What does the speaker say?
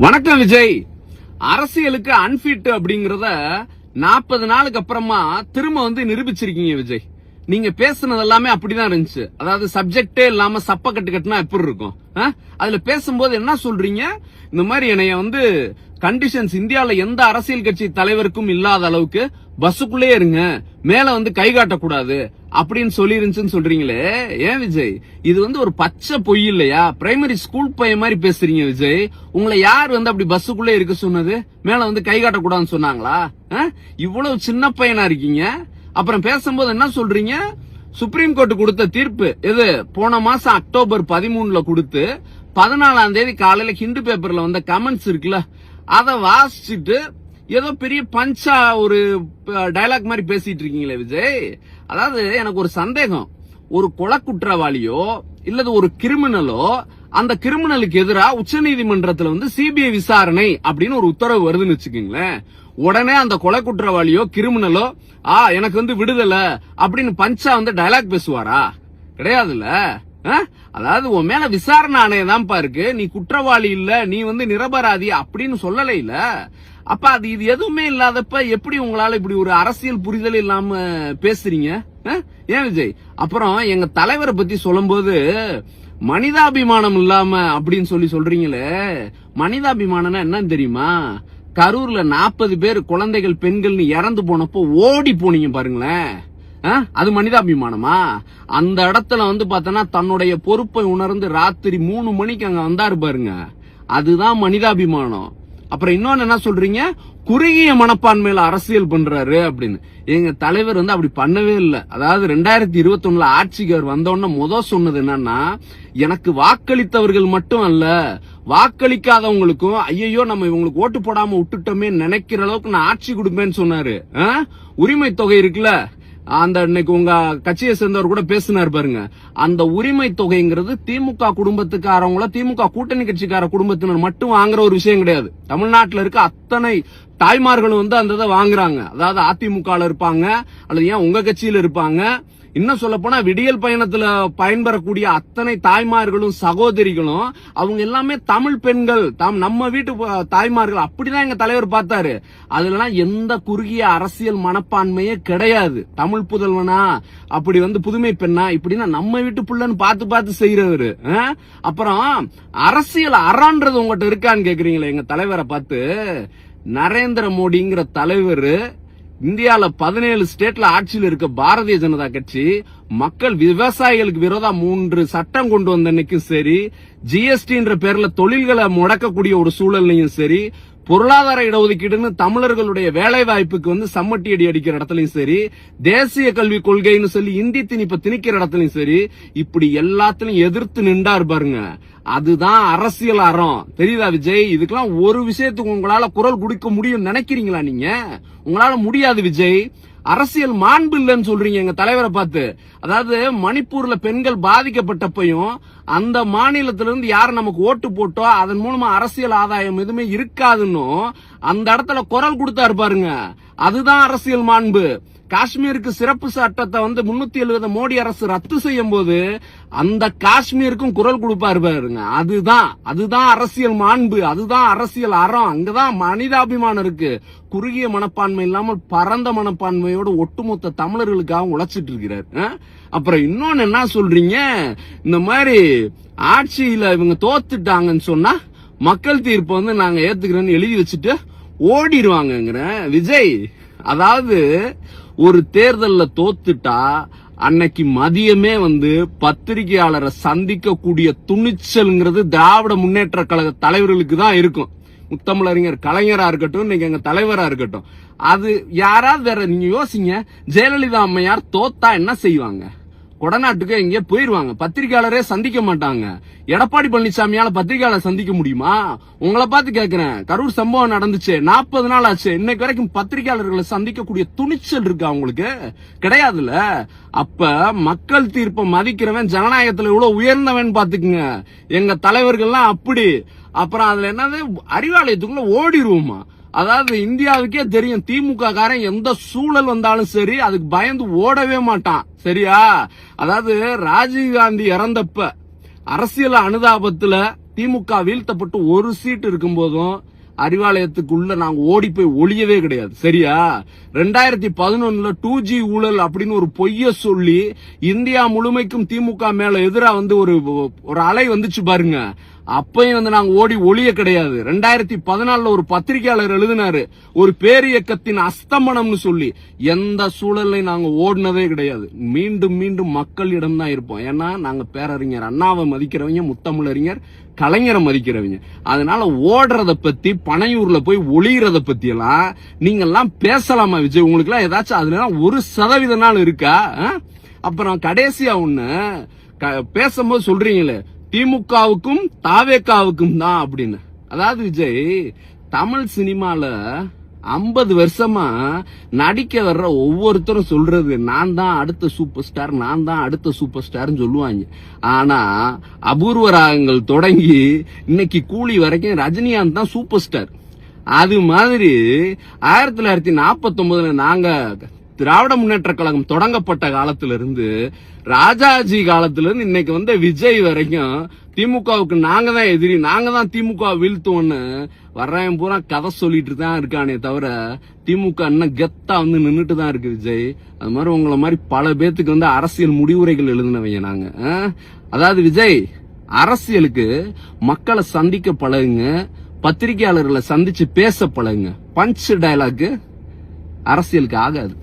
வணக்கம் விஜய். அரசியலுக்கு அன்பிட் அப்படிங்கறத நாற்பது நாளுக்கு அப்புறமா திரும்ப வந்து நிரூபிச்சிருக்கீங்க விஜய். நீங்க பேசுனது எல்லாமே அப்படிதான் இருந்துச்சு. அதாவது சப்ஜெக்டே இல்லாம சப்ப கட்டு கட்டுனா எப்படி இருக்கும்? ஆ? அதுல பேசும்போது என்ன சொல்றீங்க? இந்த மாதிரி என்னைய வந்து கண்டிஷன்ஸ் இந்தியாவில எந்த அரசியல் கட்சி தலைவருக்கும் இல்லாத அளவுக்கு பஸ்ஸுக்குள்ளே இருங்க. மேல வந்து கை காட்டக்கூடாது. அப்படின்னு சொல்லி இருந்துச்சுன்னு சொல்றீங்களே. ஏன் விஜய்? இது வந்து ஒரு பச்சை பொய் இல்லையா? பிரைமரி ஸ்கூல் பையன் மாதிரி பேசுறீங்க விஜய். உங்களை யார் வந்து அப்படி பஸ்ஸுக்குள்ளே இருக்க சொன்னது? மேல வந்து கை காட்டக்கூடாதுன்னு சொன்னாங்களா? ஆ? இவ்வளவு சின்ன பையனா இருக்கீங்க? அப்புறம் பேசும்போது என்ன சொல்றீங்க? சுப்ரீம் கோர்ட் கொடுத்த தீர்ப்பு எது? போன மாசம் அக்டோபர் பதிமூணுல கொடுத்து பதினாலாம் தேதி காலையில ஹிந்து பேப்பர்ல வந்த கமெண்ட்ஸ் இருக்குல்ல அதை வாசிச்சுட்டு ஏதோ பெரிய பஞ்சா ஒரு டயலாக் மாதிரி பேசிட்டு இருக்கீங்களே விஜய். அதாவது எனக்கு ஒரு சந்தேகம். ஒரு கொலை குற்றவாளியோ இல்லது ஒரு கிரிமினலோ அந்த கிரிமினலுக்கு எதிராக உச்சநீதிமன்றத்தில் வந்து சிபிஐ விசாரணை அப்படின்னு ஒரு உத்தரவு வருதுன்னு வச்சுக்கோங்களேன். உடனே அந்த கொலை குற்றவாளியோ கிரிமினலோ ஆ எனக்கு வந்து விடுதலை அப்படின்னு பஞ்சா வந்து டயலாக் பேசுவாரா? கிடையாதுல்ல. ஆ? அதாவது உன் மேல விசாரணை ஆணையதான்ப்பா இருக்கு. நீ குற்றவாளி இல்ல நீ வந்து நிரபராதி அப்படின்னு சொல்லலை இல்ல அப்ப அது இது எதுவுமே இல்லாதப்ப எப்படி உங்களால இப்படி ஒரு அரசியல் புரிதல் இல்லாம பேசுறீங்க? ஆ? ஏன் விஜய்? அப்புறம் எங்க தலைவரை பத்தி சொல்லும்போது மனிதாபிமானம் இல்லாம அப்படின்னு சொல்லி சொல்றீங்களே மனிதாபிமானம்னா என்னன்னு தெரியுமா? கரூர்ல நாற்பது பேர் குழந்தைகள் பெண்கள்னு இறந்து போனப்போ ஓடி போனீங்க பாருங்களேன். ஆ? அது மனிதாபிமானமா? அந்த இடத்துல வந்து பார்த்தோன்னா தன்னுடைய பொறுப்பை உணர்ந்து ராத்திரி மூணு மணிக்கு அங்க வந்தாரு பாருங்க. அதுதான் மனிதாபிமானம். அப்புறம் இன்னொன்னு என்ன சொல்றீங்க? குறுகிய மனப்பான்மையில அரசியல் பண்றாரு அப்படின்னு. எங்க தலைவர் வந்து அப்படி பண்ணவே இல்லை. அதாவது ரெண்டாயிரத்தி இருபத்தி ஒண்ணுல ஆட்சிக்கு அவர் வந்தோடனே முத சொன்னது என்னன்னா எனக்கு வாக்களித்தவர்கள் மட்டும் அல்ல வாக்களிக்காதவங்களுக்கும் ஐயோ நம்ம இவங்களுக்கு ஓட்டு போடாம விட்டுட்டோமே நினைக்கிற அளவுக்கு நான் ஆட்சி கொடுப்பேன்னு சொன்னாரு. ஆ? உரிமை தொகை இருக்குல்ல? அந்த இன்னைக்கு உங்க கட்சியை சேர்ந்தவர் கூட பேசினார் பாருங்க. அந்த உரிமை தொகைங்கிறது திமுக குடும்பத்துக்காரவங்கள திமுக கூட்டணி கட்சிக்கார குடும்பத்தினர் மட்டும் வாங்குற ஒரு விஷயம் கிடையாது. தமிழ்நாட்டில் இருக்க அத்தனை தாய்மார்களும் வந்து அந்த இதை வாங்குறாங்க. அதாவது அதிமுக இருப்பாங்க அல்லது ஏன் உங்க கட்சியில இருப்பாங்க? இன்னும் சொல்ல போனா விடியல் பயணத்துல பயன்பெறக்கூடிய அத்தனை தாய்மார்களும் சகோதரிகளும் அவங்க எல்லாமே தமிழ் பெண்கள். தாம் நம்ம வீட்டு தாய்மார்கள். அப்படிதான் எங்க தலைவர் பார்த்தாரு. அதுலலாம் எந்த குறுகிய அரசியல் மனப்பான்மையே கிடையாது. தமிழ் புதல்வனா அப்படி வந்து புதுமை பெண்ணா இப்படின்னா நம்ம வீட்டு புள்ளன்னு பார்த்து பார்த்து செய்யறவரு ஆ? அப்புறம் அரசியல் அறான்றது உங்ககிட்ட இருக்கான்னு கேக்குறீங்களே எங்க தலைவரை பார்த்து. நரேந்திர மோடிங்கிற தலைவர் இந்தியால பதினேழு ஸ்டேட்ல ஆட்சியில் இருக்க பாரதிய ஜனதா கட்சி மக்கள் விவசாயிகளுக்கு விரோதா மூன்று சட்டம் கொண்டு வந்த அன்னைக்கும் சரி ஜிஎஸ்டின்ற பேர்ல தொழில்களை முடக்கக்கூடிய ஒரு சூழல்லையும் சரி பொருளாதார இடஒதுக்கீடுன்னு தமிழர்களுடைய வேலை வாய்ப்புக்கு வந்து சம்மட்டி அடி அடிக்கிற இடத்துலயும் சரி தேசிய கல்விக் கொள்கைன்னு சொல்லி இந்தி திணிப்ப திணிக்கிற இடத்துலயும் சரி இப்படி எல்லாத்துலயும் எதிர்த்து நின்றார் பாருங்க. அதுதான் அரசியல் அறம். தெரியுதா விஜய்? இதுக்கெல்லாம் ஒரு விஷயத்துக்கு உங்களால குரல் கொடுக்க முடியும் நினைக்கிறீங்களா நீங்க? உங்களால முடியாது விஜய். அரசியல் மாண்பு இல்லைன்னு சொல்றீங்க எங்க தலைவரை பார்த்து. அதாவது மணிப்பூர்ல பெண்கள் பாதிக்கப்பட்டப்பையும் அந்த மாநிலத்திலிருந்து யார் நமக்கு ஓட்டு போட்டோ அதன் மூலமா அரசியல் ஆதாயம் எதுவுமே இருக்காதுன்னும் அந்த இடத்துல குரல் கொடுத்தாரு பாருங்க. அதுதான் அரசியல் மாண்பு. காஷ்மீருக்கு சிறப்பு சட்டத்தை வந்து முன்னூத்தி எழுபது மோடி அரசு ரத்து செய்யும் போது அந்த காஷ்மீருக்கும் குரல் கொடுப்பாரு பாருங்க. அதுதான் அதுதான் அரசியல் மாண்பு அதுதான் அரசியல் அறம். அங்கதான் மனிதாபிமானம் இருக்கு. குறுகிய மனப்பான்மை இல்லாமல் பரந்த மனப்பான்மையோட ஒட்டுமொத்த தமிழர்களுக்காக உழைச்சிட்டு இருக்கிறார். அப்புறம் இன்னொன்னு என்ன சொல்றீங்க? இந்த மாதிரி ஆட்சியில இவங்க தோத்துட்டாங்கன்னு சொன்னா மக்கள் தீர்ப்பு வந்து நாங்க ஏத்துக்கிறோம்னு எழுதி வச்சுட்டு ஓடிடுவாங்கங்கிற. விஜய் அதாவது ஒரு தேர்தல்ல தோத்துட்டா அன்னைக்கு மதியமே வந்து பத்திரிகையாளரை சந்திக்கக்கூடிய துணிச்சல்ங்கிறது திராவிட முன்னேற்ற கழக தலைவர்களுக்கு தான் இருக்கும். முத்தமிழறிஞர் கலைஞரா இருக்கட்டும் இன்னைக்கு எங்க தலைவரா இருக்கட்டும். அது யாராவது வேற நீங்க யோசிங்க ஜெயலலிதா அம்மையார் தோத்தா என்ன செய்வாங்க? கொடநாட்டுக்கு எங்கேயோ போயிருவாங்க. பத்திரிகையாளரே சந்திக்க மாட்டாங்க. எடப்பாடி பழனிசாமியால பத்திரிகையாளர் சந்திக்க முடியுமா? உங்களை பார்த்து கேட்கிறேன் கரூர் சம்பவம் நடந்துச்சு. நாற்பது நாள் ஆச்சு. இன்னைக்கு வரைக்கும் பத்திரிகையாளர்களை சந்திக்கக்கூடிய துணிச்சல் இருக்கு அவங்களுக்கு கிடையாதுல்ல. அப்ப மக்கள் தீர்ப்பை மதிக்கிறவன் ஜனநாயகத்துல இவ்வளவு உயர்ந்தவன் பாத்துக்குங்க எங்க தலைவர்கள்லாம் அப்படி. அப்புறம் அதுல என்னது? அறிவாலயத்துக்குள்ள ஓடிடுவோமா அதாவது இந்தியாவுக்கே தெரியும் திமுக காரன் எந்த சூழல் வந்தாலும் சரி அதுக்கு பயந்து ஓடவே மாட்டான். சரியா? அதாவது ராஜீவ் காந்தி இறந்தப்ப அரசியல் அனுதாபத்துல திமுக வீழ்த்தப்பட்டு ஒரு சீட் இருக்கும் போதும் அறிவாலயத்துக்குள்ள நாங்க ஓடி போய் ஒளியவே கிடையாது. சரியா? ரெண்டாயிரத்தி பதினொன்னுல டூ ஜி ஊழல் அப்படின்னு ஒரு பொய்ய சொல்லி இந்தியா முழுமைக்கும் திமுக மேல எதிராக வந்து ஒரு ஒரு அலை வந்துச்சு பாருங்க. அப்பயும் வந்து நாங்க ஓடி ஒளிய கிடையாது. ரெண்டாயிரத்தி பதினாலுல ஒரு பத்திரிகையாளர் எழுதினாரு ஒரு பேரியக்கத்தின் அஸ்தமனம்னு சொல்லி. எந்த சூழலையும் நாங்க ஓடினதே கிடையாது. மீண்டும் மீண்டும் மக்களிடம் தான் இருப்போம். ஏன்னா நாங்க பேரறிஞர் அண்ணாவை மதிக்கிறவங்க முத்தமிழறிஞர் கலைஞரை மதிக்கிறவங்க. அதனால ஓடுறத பத்தி பனையூர்ல போய் ஒளியறத பத்தி எல்லாம் நீங்க எல்லாம் பேசலாமா விஜய்? உங்களுக்கு எல்லாம் ஏதாச்சும் அதுல ஒரு சதவீத நாள் இருக்கா? ஆ? அப்புறம் கடைசியா ஒண்ணு க- பேசும்போது சொல்றீங்களே திமுகவுக்கும் தாவேக்காவுக்கும் தான் அப்படின்னு. அதாவது விஜய் தமிழ் சினிமால ஐம்பது வருஷமா நடிக்க வர்ற ஒவ்வொருத்தரும் சொல்றது நான் தான் அடுத்த சூப்பர் ஸ்டார் நான் தான் அடுத்த சூப்பர் ஸ்டார்னு சொல்லுவாங்க. ஆனா அபூர்வ ராகங்கள் தொடங்கி இன்னைக்கு கூலி வரைக்கும் ரஜினிகாந்த் தான் சூப்பர் ஸ்டார். அது மாதிரி ஆயிரத்தி தொள்ளாயிரத்தி நாற்பத்தி ஒன்பதுல நாங்க திராவிட முன்னேற்ற கழகம் தொடங்கப்பட்ட காலத்திலிருந்து ராஜாஜி காலத்திலிருந்து இன்னைக்கு வந்த விஜய் வரைக்கும் திமுகவுக்கு நாங்க தான் எதிரி நாங்க தான் திமுக வீழ்த்துவோம்னு வர்றவன் பூரா கதை சொல்லிட்டு தான் இருக்கானே தவிர திமுக இன்னும் கெத்தா வந்து நின்றுட்டு தான் இருக்கு விஜய். அது மாதிரி உங்களை மாதிரி பல பேத்துக்கு வந்து அரசியல் முடிவுரைகள் எழுதினவங்க நாங்க. அதாவது விஜய் அரசியலுக்கு மக்களை சந்திக்க பழகுங்க பத்திரிகையாளர்களை சந்திச்சு பேச பழகுங்க. பஞ்ச் டயலாக்கு அரசியலுக்கு ஆகாது.